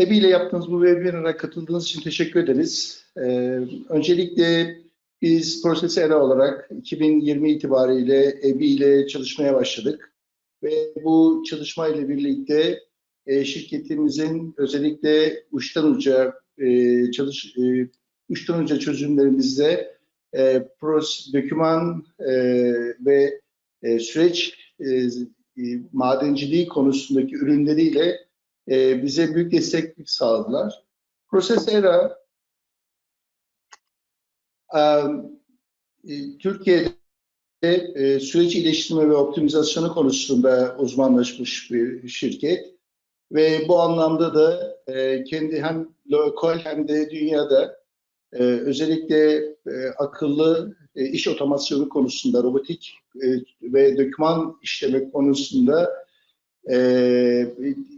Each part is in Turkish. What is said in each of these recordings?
EBİ ile yaptığınız bu webinara katıldığınız için teşekkür ederiz. Ee, öncelikle biz Proses Era olarak 2020 itibariyle EBİ ile çalışmaya başladık. Ve bu çalışma ile birlikte e, şirketimizin özellikle uçtan uca e, çalış e, uçtan uca çözümlerimizde e, pros, doküman e, ve e, süreç e, e, madenciliği konusundaki ürünleriyle e, bize büyük destek sağladılar. Proses Era e, Türkiye'de e, süreç iyileştirme ve optimizasyonu konusunda uzmanlaşmış bir şirket ve bu anlamda da e, kendi hem lokal hem de dünyada e, özellikle e, akıllı e, iş otomasyonu konusunda robotik e, ve doküman işleme konusunda e,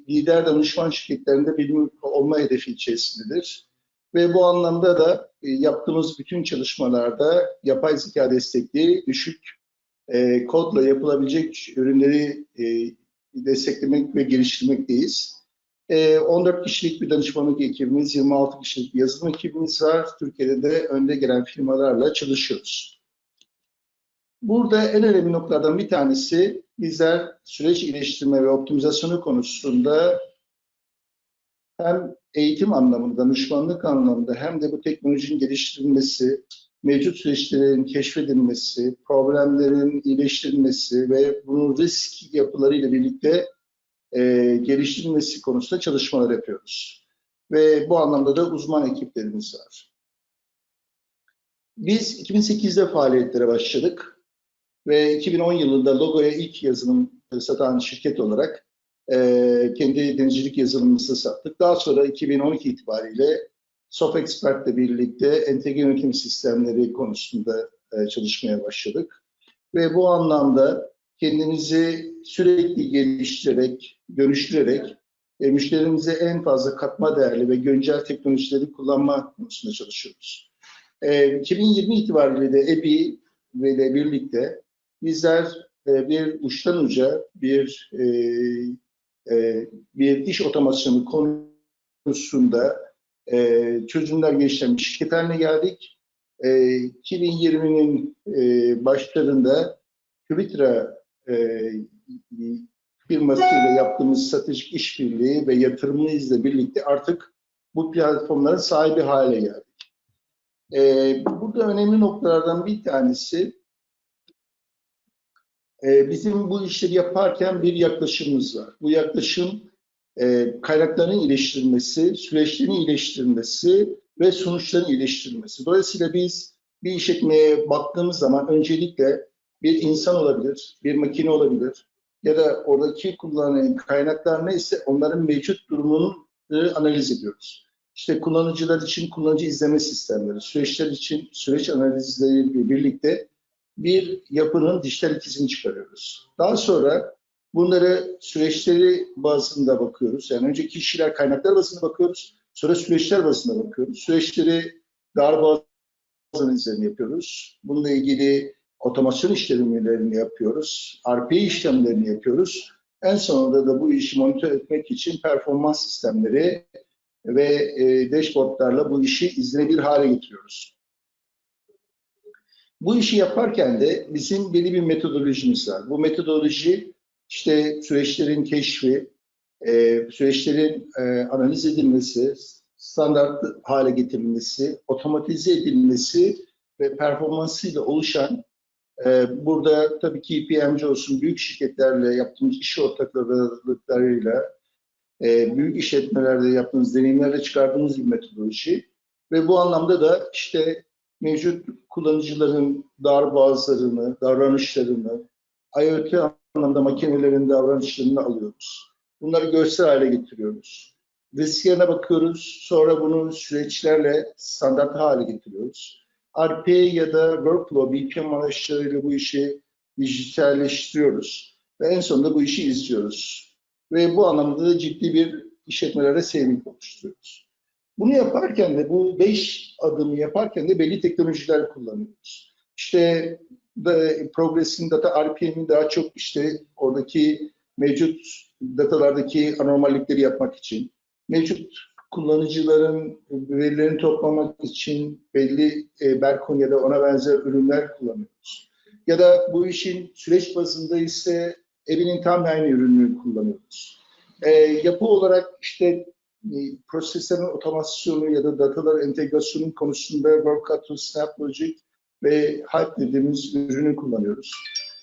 lider danışman şirketlerinde bilim olma hedefi içerisindedir. Ve bu anlamda da e, yaptığımız bütün çalışmalarda yapay zeka destekli düşük e, kodla yapılabilecek ürünleri e, desteklemek ve geliştirmekteyiz. E, 14 kişilik bir danışmanlık ekibimiz, 26 kişilik bir yazılım ekibimiz var. Türkiye'de de önde gelen firmalarla çalışıyoruz. Burada en önemli noktalardan bir tanesi bizler süreç iyileştirme ve optimizasyonu konusunda hem eğitim anlamında, danışmanlık anlamında hem de bu teknolojinin geliştirilmesi, mevcut süreçlerin keşfedilmesi, problemlerin iyileştirilmesi ve bunun risk yapılarıyla birlikte e, geliştirilmesi konusunda çalışmalar yapıyoruz. Ve bu anlamda da uzman ekiplerimiz var. Biz 2008'de faaliyetlere başladık ve 2010 yılında Logo'ya ilk yazılım satan şirket olarak e, kendi denizcilik yazılımımızı sattık. Daha sonra 2012 itibariyle SoftExpert ile birlikte entegre yönetim sistemleri konusunda e, çalışmaya başladık. Ve bu anlamda kendimizi sürekli geliştirerek, dönüştürerek e, müşterimize en fazla katma değerli ve güncel teknolojileri kullanma konusunda çalışıyoruz. E, 2020 itibariyle de EBİ ile birlikte bizler e, bir uçtan uca bir e, e, bir iş otomasyonu konusunda e, çözümler geliştiren bir şirket haline geldik. E, 2020'nin e, başlarında Kvitra e, firmasıyla yaptığımız stratejik işbirliği ve yatırımımızla birlikte artık bu platformların sahibi hale geldik. E, burada önemli noktalardan bir tanesi e, bizim bu işleri yaparken bir yaklaşımımız var. Bu yaklaşım e, kaynakların iyileştirilmesi, süreçlerin iyileştirilmesi ve sonuçların iyileştirilmesi. Dolayısıyla biz bir işletmeye baktığımız zaman öncelikle bir insan olabilir, bir makine olabilir ya da oradaki kullanılan kaynaklar neyse onların mevcut durumunu analiz ediyoruz. İşte kullanıcılar için kullanıcı izleme sistemleri, süreçler için süreç analizleriyle birlikte bir yapının dijital ikizini çıkarıyoruz. Daha sonra bunları süreçleri bazında bakıyoruz. Yani önce kişiler kaynaklar bazında bakıyoruz. Sonra süreçler bazında bakıyoruz. Süreçleri dar bazı analizlerini yapıyoruz. Bununla ilgili otomasyon işlemlerini yapıyoruz. RPA işlemlerini yapıyoruz. En sonunda da bu işi monitör etmek için performans sistemleri ve e, dashboardlarla bu işi izlenebilir hale getiriyoruz. Bu işi yaparken de bizim belli bir metodolojimiz var. Bu metodoloji işte süreçlerin keşfi, e, süreçlerin e, analiz edilmesi, standart hale getirilmesi, otomatize edilmesi ve performansıyla oluşan e, burada tabii ki PMC olsun büyük şirketlerle yaptığımız iş ortaklıklarıyla büyük işletmelerde yaptığımız deneyimlerle çıkardığımız bir metodoloji ve bu anlamda da işte mevcut kullanıcıların darbazlarını, davranışlarını, IoT anlamda makinelerin davranışlarını alıyoruz. Bunları görsel hale getiriyoruz. Risklerine bakıyoruz, sonra bunu süreçlerle standart hale getiriyoruz. RPA ya da workflow, BPM araçlarıyla bu işi dijitalleştiriyoruz. Ve en sonunda bu işi izliyoruz. Ve bu anlamda da ciddi bir işletmelere sevimlik oluşturuyoruz. Bunu yaparken de bu beş adımı yaparken de belli teknolojiler kullanıyoruz. İşte Progress'in data RPM'in daha çok işte oradaki mevcut datalardaki anormallikleri yapmak için, mevcut kullanıcıların verilerini toplamak için belli e, Berkon ya da ona benzer ürünler kullanıyoruz. Ya da bu işin süreç bazında ise evinin tam aynı ürününü kullanıyoruz. E, yapı olarak işte proseslerin otomasyonu ya da datalar entegrasyonu konusunda WorkAuto, SnapLogic ve Hype dediğimiz ürünü kullanıyoruz.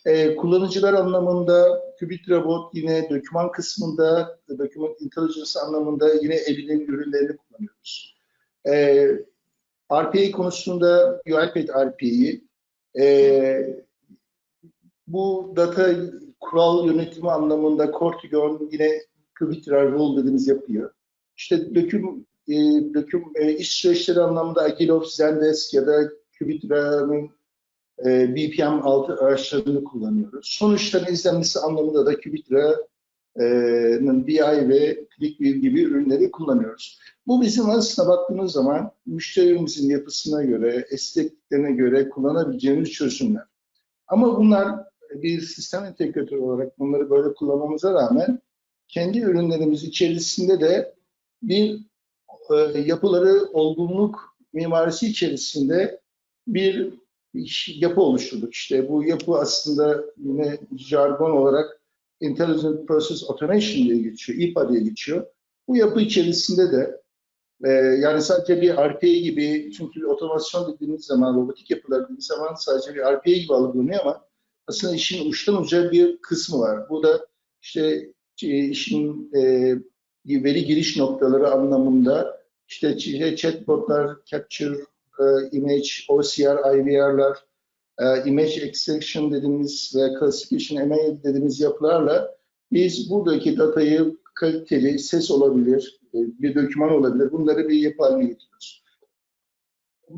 E, kullanıcılar anlamında Qubit Robot yine doküman kısmında, Document Intelligence anlamında yine evinin ürünlerini kullanıyoruz. E, RPA konusunda UiPath RPA'yı, e, bu data kural yönetimi anlamında Cortigon yine Qubit Rule dediğimiz yapıyor. İşte döküm, e, döküm e, iş süreçleri anlamında Agilov, Zendesk ya da Qubit'in e, BPM altı araçlarını kullanıyoruz. Sonuçların izlenmesi anlamında da Qubit'in BI ve ClickView gibi ürünleri kullanıyoruz. Bu bizim aslında baktığımız zaman müşterimizin yapısına göre, esnekliklerine göre kullanabileceğimiz çözümler. Ama bunlar bir sistem entegratörü olarak bunları böyle kullanmamıza rağmen kendi ürünlerimiz içerisinde de bir e, yapıları olgunluk mimarisi içerisinde bir yapı oluşturduk. İşte bu yapı aslında yine jargon olarak Intelligent Process Automation diye geçiyor, IPA diye geçiyor. Bu yapı içerisinde de e, yani sadece bir RPA gibi, çünkü otomasyon dediğimiz zaman, robotik yapılar dediğimiz zaman sadece bir RPA gibi algılanıyor ama aslında işin uçtan uca bir kısmı var. Bu da işte e, işin e, veri giriş noktaları anlamında işte chatbotlar, capture, e, image, OCR, IVR'lar, e, image extraction dediğimiz ve classification, ML dediğimiz yapılarla biz buradaki datayı kaliteli, ses olabilir, e, bir doküman olabilir. Bunları bir yapı haline getiriyoruz.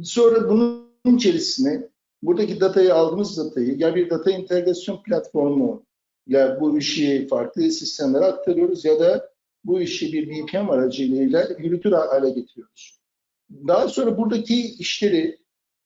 Sonra bunun içerisine buradaki datayı aldığımız datayı ya bir data integrasyon platformu ya bu işi farklı sistemlere aktarıyoruz ya da bu işi bir BPM aracılığıyla yürütür hale getiriyoruz. Daha sonra buradaki işleri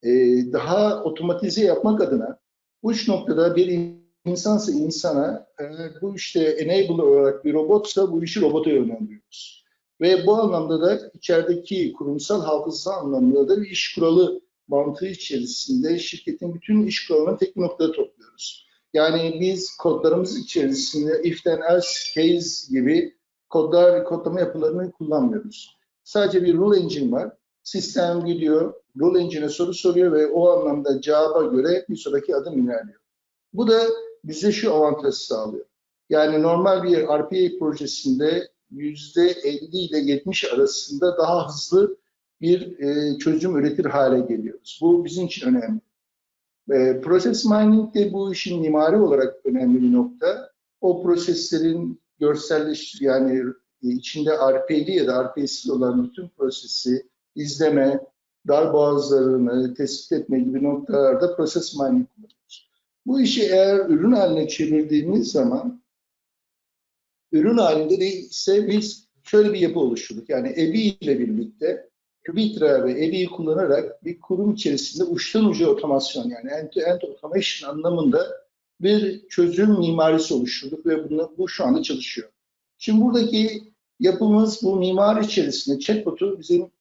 e, daha otomatize yapmak adına bu üç noktada bir insansa insana eğer bu işte enabler olarak bir robotsa bu işi robota yönlendiriyoruz. Ve bu anlamda da içerideki kurumsal hafıza anlamında da bir iş kuralı mantığı içerisinde şirketin bütün iş kuralını tek noktada topluyoruz. Yani biz kodlarımız içerisinde if then else case gibi kodlar ve kodlama yapılarını kullanmıyoruz. Sadece bir rule engine var. Sistem gidiyor, rule engine'e soru soruyor ve o anlamda cevaba göre bir sonraki adım ilerliyor. Bu da bize şu avantajı sağlıyor. Yani normal bir RPA projesinde %50 ile 70 arasında daha hızlı bir e, çözüm üretir hale geliyoruz. Bu bizim için önemli. E, process mining de bu işin mimari olarak önemli bir nokta. O proseslerin görselleş yani içinde RP'li ya da RP'siz olan bütün prosesi izleme, dar boğazlarını tespit etme gibi noktalarda process mining kullanıyoruz. Bu işi eğer ürün haline çevirdiğimiz zaman ürün halinde de ise biz şöyle bir yapı oluşturduk. Yani EBI ile birlikte Qubitra ve EBI'yi kullanarak bir kurum içerisinde uçtan uca otomasyon yani end-to-end automation anlamında bir çözüm mimarisi oluşturduk ve bunu, bu şu anda çalışıyor. Şimdi buradaki yapımız bu mimari içerisinde chatbot'u bizim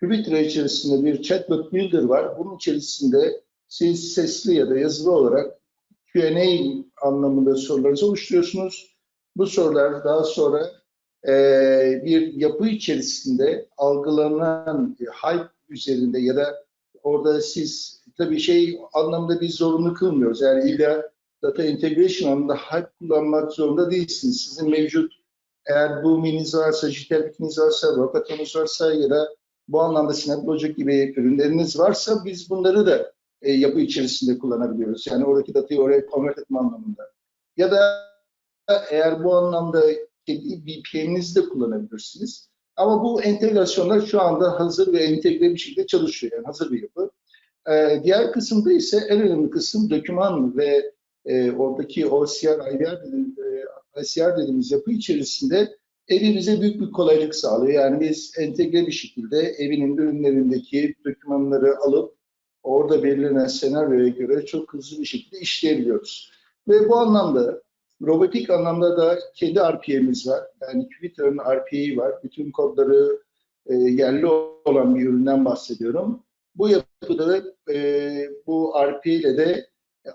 Qubitra içerisinde bir chatbot builder var. Bunun içerisinde siz sesli ya da yazılı olarak Q&A anlamında sorularınızı oluşturuyorsunuz. Bu sorular daha sonra e, bir yapı içerisinde algılanan e, hype üzerinde ya da orada siz tabii şey anlamda bir zorunlu kılmıyoruz. Yani illa data integration anlamında hype kullanmak zorunda değilsiniz. Sizin mevcut eğer bu miniz varsa, JITERBIT'iniz varsa, Rokatonuz varsa ya da bu anlamda SnapLogic gibi ürünleriniz varsa biz bunları da e, yapı içerisinde kullanabiliyoruz. Yani oradaki datayı oraya convert etme anlamında. Ya da eğer bu anlamda kendi VPN'inizi de kullanabilirsiniz. Ama bu entegrasyonlar şu anda hazır ve entegre bir şekilde çalışıyor. Yani hazır bir yapı. Ee, diğer kısımda ise en önemli kısım doküman ve e, oradaki OCR, IVR, e, ICR dediğimiz yapı içerisinde evimize büyük bir kolaylık sağlıyor. Yani biz entegre bir şekilde evinin ürünlerindeki dokümanları alıp orada belirlenen senaryoya göre çok hızlı bir şekilde işleyebiliyoruz. Ve bu anlamda robotik anlamda da kendi RPA'miz var. Yani Twitter'ın RPA'yı var. Bütün kodları e, yerli olan bir üründen bahsediyorum. Bu yapıda e, bu RP ile de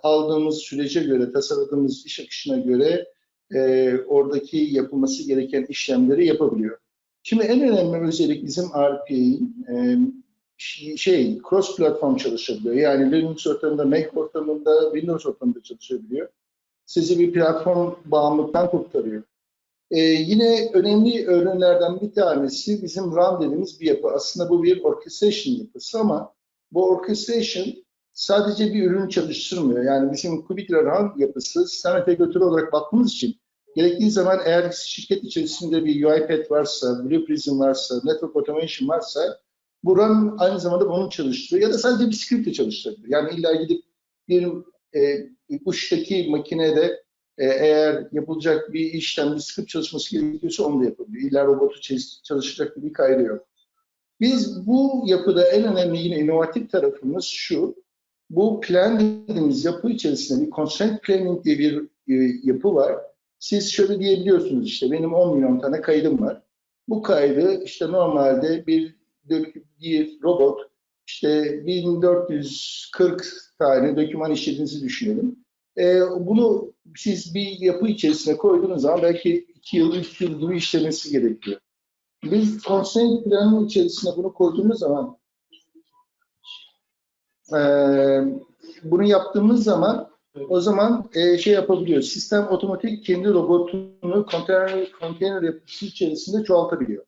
aldığımız sürece göre, tasarladığımız iş akışına göre e, oradaki yapılması gereken işlemleri yapabiliyor. Şimdi en önemli özellik bizim RP'in e, şey cross platform çalışabiliyor. Yani Linux ortamında, Mac ortamında, Windows ortamında çalışabiliyor. Sizi bir platform bağımlılıktan kurtarıyor. Ee, yine önemli ürünlerden bir tanesi bizim RAM dediğimiz bir yapı. Aslında bu bir orchestration yapısı ama bu orchestration sadece bir ürünü çalıştırmıyor. Yani bizim Kubikler RAM yapısı sistem entegratörü olarak baktığımız için gerektiği zaman eğer şirket içerisinde bir UiPath varsa, Blue Prism varsa, Network Automation varsa bu RAM aynı zamanda bunu çalıştırıyor. Ya da sadece bir script'e çalıştırıyor. Yani illa gidip bir e, uçtaki makinede e, eğer yapılacak bir işlem, bir script çalışması gerekiyorsa onu da yapabiliyor. İlla robotu çalışacak bir kaydı yok. Biz bu yapıda en önemli yine inovatif tarafımız şu. Bu plan dediğimiz yapı içerisinde bir constraint planning diye bir e, yapı var. Siz şöyle diyebiliyorsunuz işte benim 10 milyon tane kaydım var. Bu kaydı işte normalde bir, bir robot işte 1440 tane doküman işlediğinizi düşünelim. E, bunu siz bir yapı içerisine koyduğunuz zaman belki 2 yıl, 3 yıl gibi işlemesi gerekiyor. Biz constraint planının içerisine bunu koyduğumuz zaman bunu yaptığımız zaman o zaman şey yapabiliyor. Sistem otomatik kendi robotunu konteyner, konteyner yapısı içerisinde çoğaltabiliyor.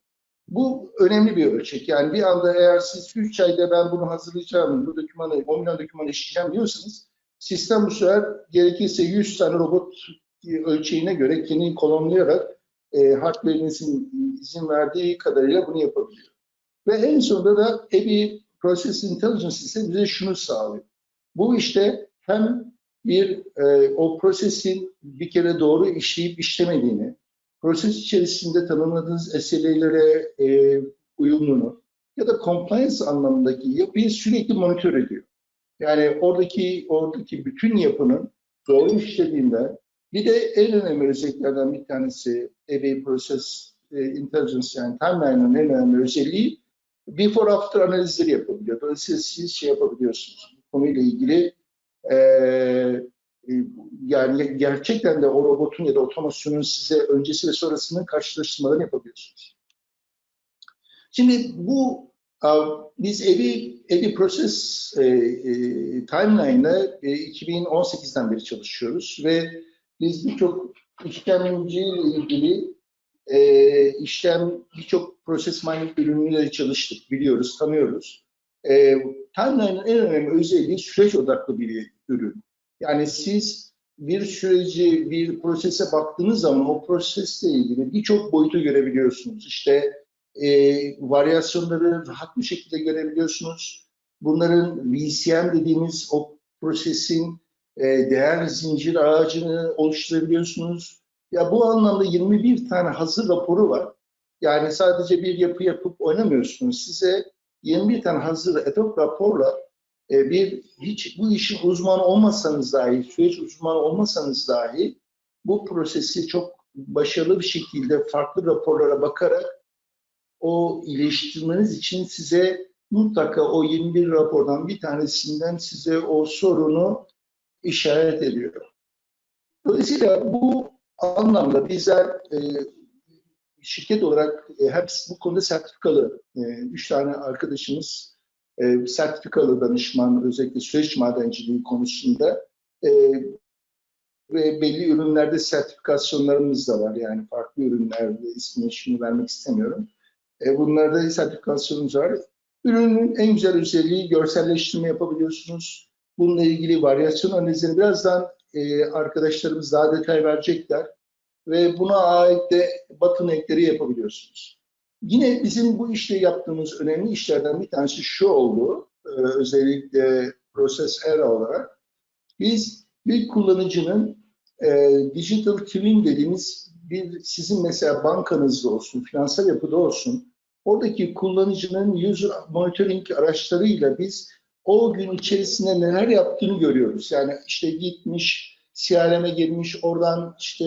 Bu önemli bir ölçek. Yani bir anda eğer siz 3 ayda ben bunu hazırlayacağım, bu dokümanı, 10 milyon dokümanı işleyeceğim diyorsanız sistem bu sefer gerekirse 100 tane robot ölçeğine göre kendini kolonlayarak e, hardware'inizin izin verdiği kadarıyla bunu yapabiliyor. Ve en sonunda da ABI Process Intelligence ise bize şunu sağlıyor. Bu işte hem bir e, o prosesin bir kere doğru işleyip işlemediğini, proses içerisinde tanımladığınız SLA'lere e, uyumluluğunu ya da compliance anlamındaki yapıyı sürekli monitör ediyor. Yani oradaki oradaki bütün yapının doğru işlediğinde bir de en önemli özelliklerden bir tanesi EBA Process e, Intelligence yani timeline'ın en önemli özelliği before after analizleri yapabiliyor. Dolayısıyla siz şey yapabiliyorsunuz. Bu konuyla ilgili e, yani gerçekten de o robotun ya da otomasyonun size öncesi ve sonrasının karşılaştırmalarını yapabiliyorsunuz. Şimdi bu biz evi evi proses e, e, timeline'la e, 2018'den beri çalışıyoruz ve biz birçok işlemci ile ilgili e, işlem birçok proses mining ürünüyle çalıştık, biliyoruz, tanıyoruz. E, timeline'ın en önemli özelliği süreç odaklı bir ürün. Yani siz bir süreci, bir prosese baktığınız zaman o prosesle ilgili birçok boyutu görebiliyorsunuz. İşte e, varyasyonları rahat bir şekilde görebiliyorsunuz. Bunların VCM dediğimiz o prosesin e, değer zincir ağacını oluşturabiliyorsunuz. Ya bu anlamda 21 tane hazır raporu var. Yani sadece bir yapı yapıp oynamıyorsunuz. Size 21 tane hazır ad raporla e, bir hiç bu işin uzmanı olmasanız dahi, süreç uzmanı olmasanız dahi bu prosesi çok başarılı bir şekilde farklı raporlara bakarak o iyileştirmeniz için size mutlaka o 21 rapordan bir tanesinden size o sorunu işaret ediyor. Dolayısıyla bu anlamda bizler e, şirket olarak e, hepsi bu konuda sertifikalı. E, üç tane arkadaşımız e, sertifikalı danışman, özellikle süreç madenciliği konusunda e, ve belli ürünlerde sertifikasyonlarımız da var. Yani farklı ürünlerde ismini şimdi vermek istemiyorum. E, bunlarda sertifikasyonumuz var. Ürünün en güzel özelliği görselleştirme yapabiliyorsunuz. Bununla ilgili varyasyon analizini birazdan e, arkadaşlarımız daha detay verecekler. Ve buna ait de batın ekleri yapabiliyorsunuz. Yine bizim bu işte yaptığımız önemli işlerden bir tanesi şu oldu. E, özellikle proses era olarak. Biz bir kullanıcının e, digital twin dediğimiz bir sizin mesela bankanızda olsun, finansal yapıda olsun, oradaki kullanıcının user monitoring araçlarıyla biz o gün içerisinde neler yaptığını görüyoruz. Yani işte gitmiş, CRM'e girmiş, oradan işte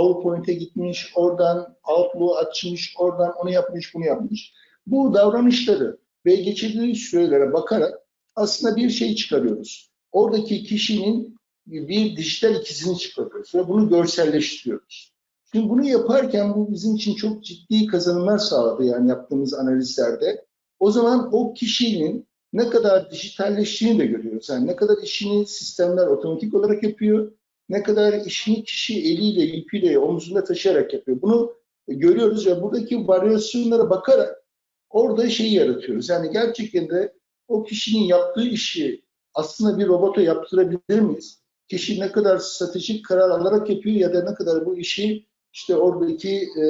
PowerPoint'e gitmiş, oradan Outlook'u açmış, oradan onu yapmış, bunu yapmış. bu davranışları ve geçirdiği sürelere bakarak aslında bir şey çıkarıyoruz. Oradaki kişinin bir dijital ikizini çıkarıyoruz ve bunu görselleştiriyoruz. Şimdi bunu yaparken bu bizim için çok ciddi kazanımlar sağladı yani yaptığımız analizlerde. O zaman o kişinin ne kadar dijitalleştiğini de görüyoruz. Yani ne kadar işini sistemler otomatik olarak yapıyor, ne kadar işini kişi eliyle, yüküyle, omzunda taşıyarak yapıyor. Bunu görüyoruz ve buradaki varyasyonlara bakarak orada şeyi yaratıyoruz. Yani gerçekten de o kişinin yaptığı işi aslında bir robota yaptırabilir miyiz? Kişi ne kadar stratejik karar alarak yapıyor ya da ne kadar bu işi işte oradaki e,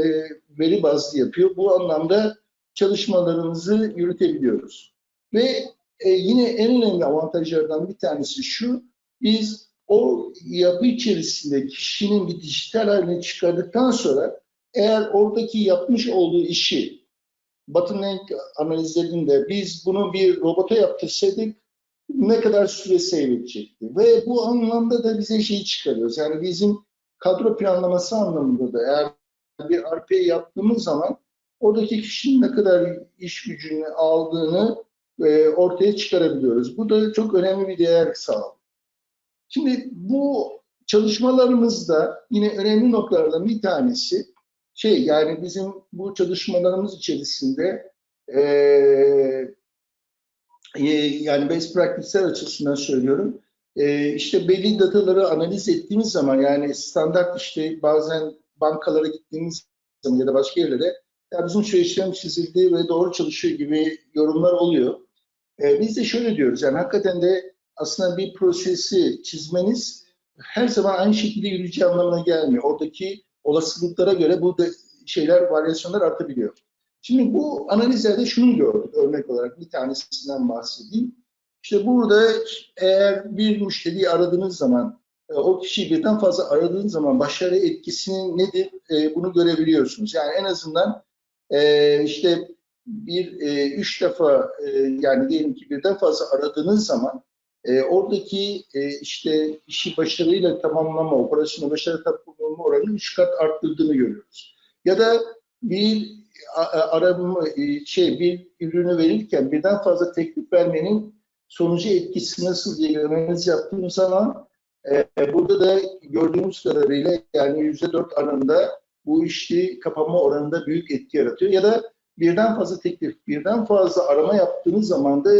veri bazlı yapıyor. Bu anlamda çalışmalarımızı yürütebiliyoruz. Ve e, yine en önemli avantajlardan bir tanesi şu, biz o yapı içerisinde kişinin bir dijital haline çıkardıktan sonra eğer oradaki yapmış olduğu işi Bottleneck analizlerinde biz bunu bir robota yaptırsaydık ne kadar süre seyredecekti. Ve bu anlamda da bize şey çıkarıyoruz. Yani bizim kadro planlaması anlamında da eğer bir RP yaptığımız zaman oradaki kişinin ne kadar iş gücünü aldığını e, ortaya çıkarabiliyoruz. Bu da çok önemli bir değer sağlıyor. Şimdi bu çalışmalarımızda yine önemli noktalardan bir tanesi şey yani bizim bu çalışmalarımız içerisinde e, yani best practice'ler açısından söylüyorum. E, işte belli dataları analiz ettiğimiz zaman yani standart işte bazen bankalara gittiğimiz zaman ya da başka yerlere ya bizim süreçlerim çizildi ve doğru çalışıyor gibi yorumlar oluyor. E, biz de şöyle diyoruz yani hakikaten de aslında bir prosesi çizmeniz her zaman aynı şekilde yürüyeceği anlamına gelmiyor. Oradaki olasılıklara göre bu da şeyler, varyasyonlar artabiliyor. Şimdi bu analizlerde şunu gördük örnek olarak bir tanesinden bahsedeyim. İşte burada eğer bir müşteriyi aradığınız zaman e, o kişiyi birden fazla aradığınız zaman başarı etkisinin nedir e, bunu görebiliyorsunuz. Yani en azından e, işte bir üç defa yani diyelim ki birden fazla aradığınız zaman oradaki işte işi başarıyla tamamlama, operasyonu başarı tamamlama oranını üç kat arttırdığını görüyoruz. Ya da bir arama şey bir ürünü verirken birden fazla teklif vermenin sonucu etkisi nasıl diye analiz yaptığımız zaman e, burada da gördüğümüz kadarıyla yani yüzde dört arasında bu işi kapama oranında büyük etki yaratıyor. Ya da birden fazla teklif, birden fazla arama yaptığınız zaman da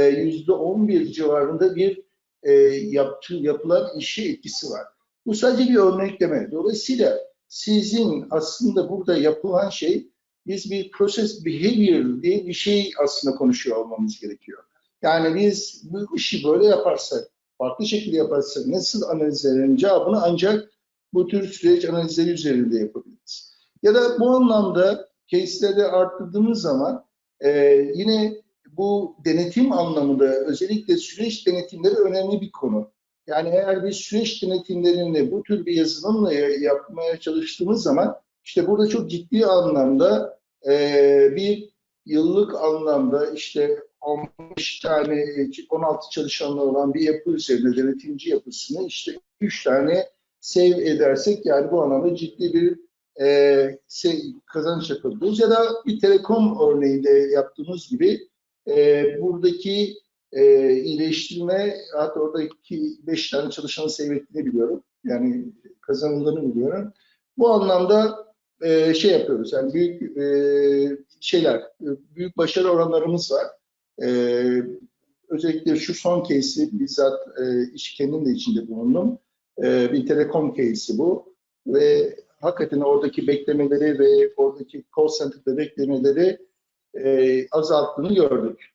yüzde on bir civarında bir e, yaptı, yapılan işi etkisi var. Bu sadece bir örnekleme. Dolayısıyla sizin aslında burada yapılan şey biz bir process behavior diye bir şey aslında konuşuyor olmamız gerekiyor. Yani biz bu işi böyle yaparsak, farklı şekilde yaparsak nasıl analizlerin cevabını ancak bu tür süreç analizleri üzerinde yapabiliriz. Ya da bu anlamda case'leri arttırdığımız zaman e, yine bu denetim anlamında özellikle süreç denetimleri önemli bir konu. Yani eğer biz süreç denetimlerini bu tür bir yazılımla yapmaya çalıştığımız zaman işte burada çok ciddi anlamda e, bir yıllık anlamda işte 15 tane 16 çalışanlı olan bir yapı üzerinde denetimci yapısını işte 3 tane save edersek yani bu anlamda ciddi bir e, şey, kazanç yapabiliyoruz. Ya da bir telekom örneğinde yaptığımız gibi e, buradaki e, iyileştirme hatta oradaki 5 tane çalışanı save ettiğini biliyorum. Yani kazanıldığını biliyorum. Bu anlamda e, şey yapıyoruz. Yani büyük e, şeyler, büyük başarı oranlarımız var. E, özellikle şu son case'i bizzat e, iş kendim de içinde bulundum. E, bir telekom case'i bu. Ve hakikaten oradaki beklemeleri ve oradaki call center'da beklemeleri e, azalttığını gördük.